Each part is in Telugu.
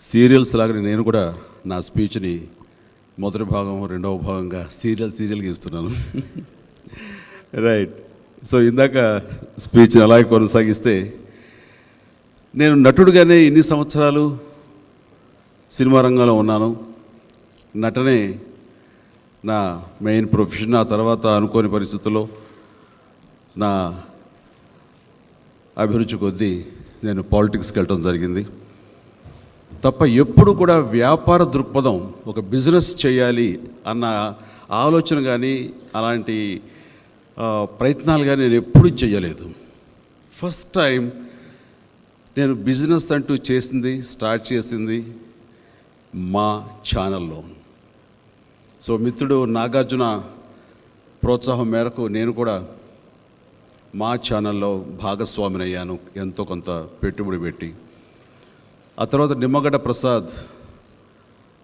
సీరియల్స్ లాగానే నేను కూడా నా స్పీచ్ని మొదటి భాగం రెండవ భాగంగా సీరియల్ సీరియల్గా ఇస్తున్నాను. రైట్. సో ఇందాక స్పీచ్ని అలాగే కొనసాగిస్తే నేను నటుడుగానే ఇన్ని సంవత్సరాలు సినిమా రంగంలో ఉన్నాను. నటనే నా మెయిన్ ప్రొఫెషన్. ఆ తర్వాత అనుకోని పరిస్థితుల్లో నా అభిరుచి కొద్దీ నేను పాలిటిక్స్కి వెళ్ళటం జరిగింది. తప్ప ఎప్పుడు కూడా వ్యాపార దృక్పథం ఒక బిజినెస్ చేయాలి అన్న ఆలోచన కానీ అలాంటి ప్రయత్నాలు కానీ నేను ఎప్పుడూ చేయలేదు ఫస్ట్ టైం నేను బిజినెస్ అంటూ చేసింది స్టార్ట్ చేసింది మా ఛానల్లో. సో మిత్రుడు నాగార్జున ప్రోత్సాహం మేరకు నేను కూడా మా ఛానల్లో భాగస్వామిని అయ్యాను ఎంతో కొంత పెట్టుబడి పెట్టి. ఆ తర్వాత నిమ్మగడ్డ ప్రసాద్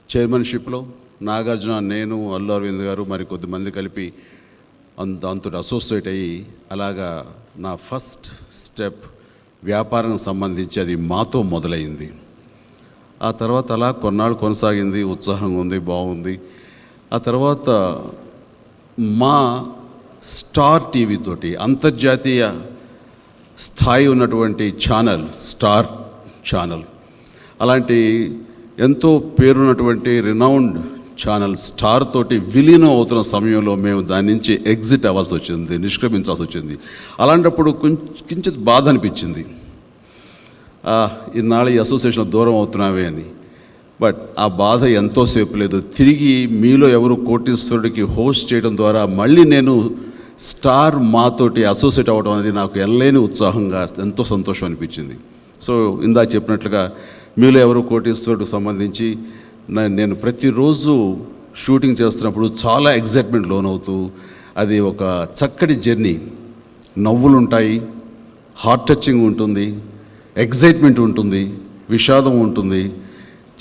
చైర్మన్షిప్లో నాగార్జున నేను అల్లు అరవింద్ గారు మరి కొద్దిమంది కలిపి అంత దాంతో అసోసియేట్ అయ్యి అలాగా నా ఫస్ట్ స్టెప్ వ్యాపారం సంబంధించి అది మాతో మొదలైంది. ఆ తర్వాత అలా కొన్నాళ్ళు కొనసాగింది ఉత్సాహంగా ఉంది బాగుంది. ఆ తర్వాత మా స్టార్ టీవీ తోటి అంతర్జాతీయ స్థాయి ఉన్నటువంటి ఛానల్ స్టార్ ఛానల్ అలాంటి ఎంతో పేరున్నటువంటి రినౌండ్ ఛానల్ స్టార్ తోటి విలీనం అవుతున్న సమయంలో మేము దాని నుంచి ఎగ్జిట్ అవ్వాల్సి వచ్చింది నిష్క్రమించాల్సి వచ్చింది. అలాంటప్పుడు కొంచెం కించిత్ బాధ అనిపించింది. ఆ, ఇన్నాళ్ళు ఈ అసోసియేషన్ దూరం అవుతున్నావే అని. బట్ ఆ బాధ ఎంతోసేపు లేదు. తిరిగి మీలో ఎవరు కోటీశ్వరుడికి హోస్ట్ చేయడం ద్వారా మళ్ళీ నేను స్టార్ మాతోటి అసోసియేట్ అవ్వడం అనేది నాకు ఎనలేని ఉత్సాహంగా ఎంతో సంతోషం అనిపించింది. సో ఇందా చెప్పినట్లుగా మీలో ఎవరు కోటీశ్వరుడికి సంబంధించి నేను ప్రతిరోజు షూటింగ్ చేస్తున్నప్పుడు చాలా ఎగ్జైట్మెంట్ లోనవుతూ అది ఒక చక్కటి జర్నీ. నవ్వులు ఉంటాయి హార్ట్ టచింగ్ ఉంటుంది ఎగ్జైట్మెంట్ ఉంటుంది విషాదం ఉంటుంది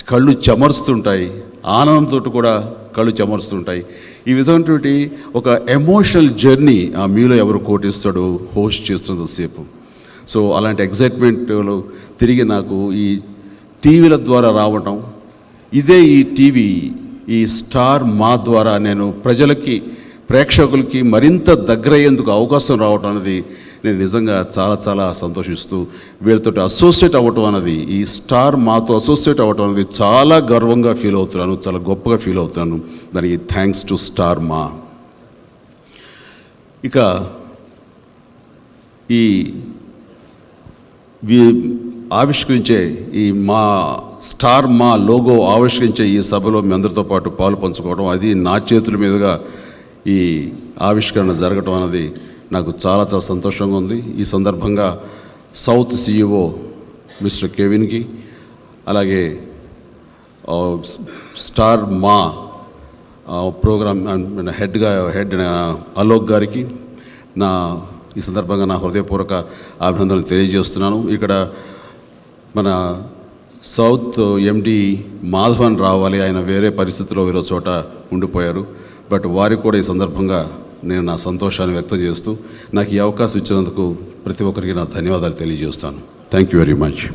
కళ్ళు చెమరుస్తుంటాయి ఆనందంతో కూడా కళ్ళు చెమరుస్తుంటాయి. ఈ విధమైనటువంటి ఒక ఎమోషనల్ జర్నీ ఆ మీలో ఎవరు కోటిస్తాడో హోస్ట్ చేస్తున్నంతసేపు. సో అలాంటి ఎగ్జైట్మెంట్లో తిరిగి నాకు ఈ టీవీల ద్వారా రావటం. ఇదే ఈ టీవీ ఈ స్టార్ మా ద్వారా నేను ప్రజలకి ప్రేక్షకులకి మరింత దగ్గరయ్యేందుకు అవకాశం రావటం అనేది నేను నిజంగా చాలా చాలా సంతోషిస్తూ వీళ్ళతో అసోసియేట్ అవ్వటం అన్నది ఈ స్టార్ మాతో అసోసియేట్ అవ్వటం అనేది చాలా గర్వంగా ఫీల్ అవుతున్నాను చాలా గొప్పగా ఫీల్ అవుతున్నాను. దానికి థ్యాంక్స్ టు స్టార్ మా. ఇక ఈ ఆవిష్కరించే ఈ మా స్టార్ మా లోగో ఆవిష్కరించే ఈ సభలో మీ అందరితో పాటు పాలు పంచుకోవడం అది నా చేతుల మీదుగా ఈ ఆవిష్కరణ జరగటం అనేది నాకు చాలా చాలా సంతోషంగా ఉంది. ఈ సందర్భంగా సౌత్ సిఇఓ మిస్టర్ కెవిన్కి అలాగే స్టార్ మా ప్రోగ్రామ్ అండ్ హెడ్గా హెడ్ అలోక్ గారికి నా ఈ సందర్భంగా నా హృదయపూర్వక అభినందనలు తెలియజేస్తున్నాను. ఇక్కడ మన సౌత్ ఎండి మాధవన్ రావాలి. ఆయన వేరే పరిస్థితిలో వేరే చోట ఉండిపోయారు. బట్ వారికి కూడా ఈ సందర్భంగా నేను నా సంతోషాన్ని వ్యక్తం చేస్తూ నాకు ఈ అవకాశం ఇచ్చినందుకు ప్రతి ఒక్కరికి నా ధన్యవాదాలు తెలియజేస్తాను. Thank you very much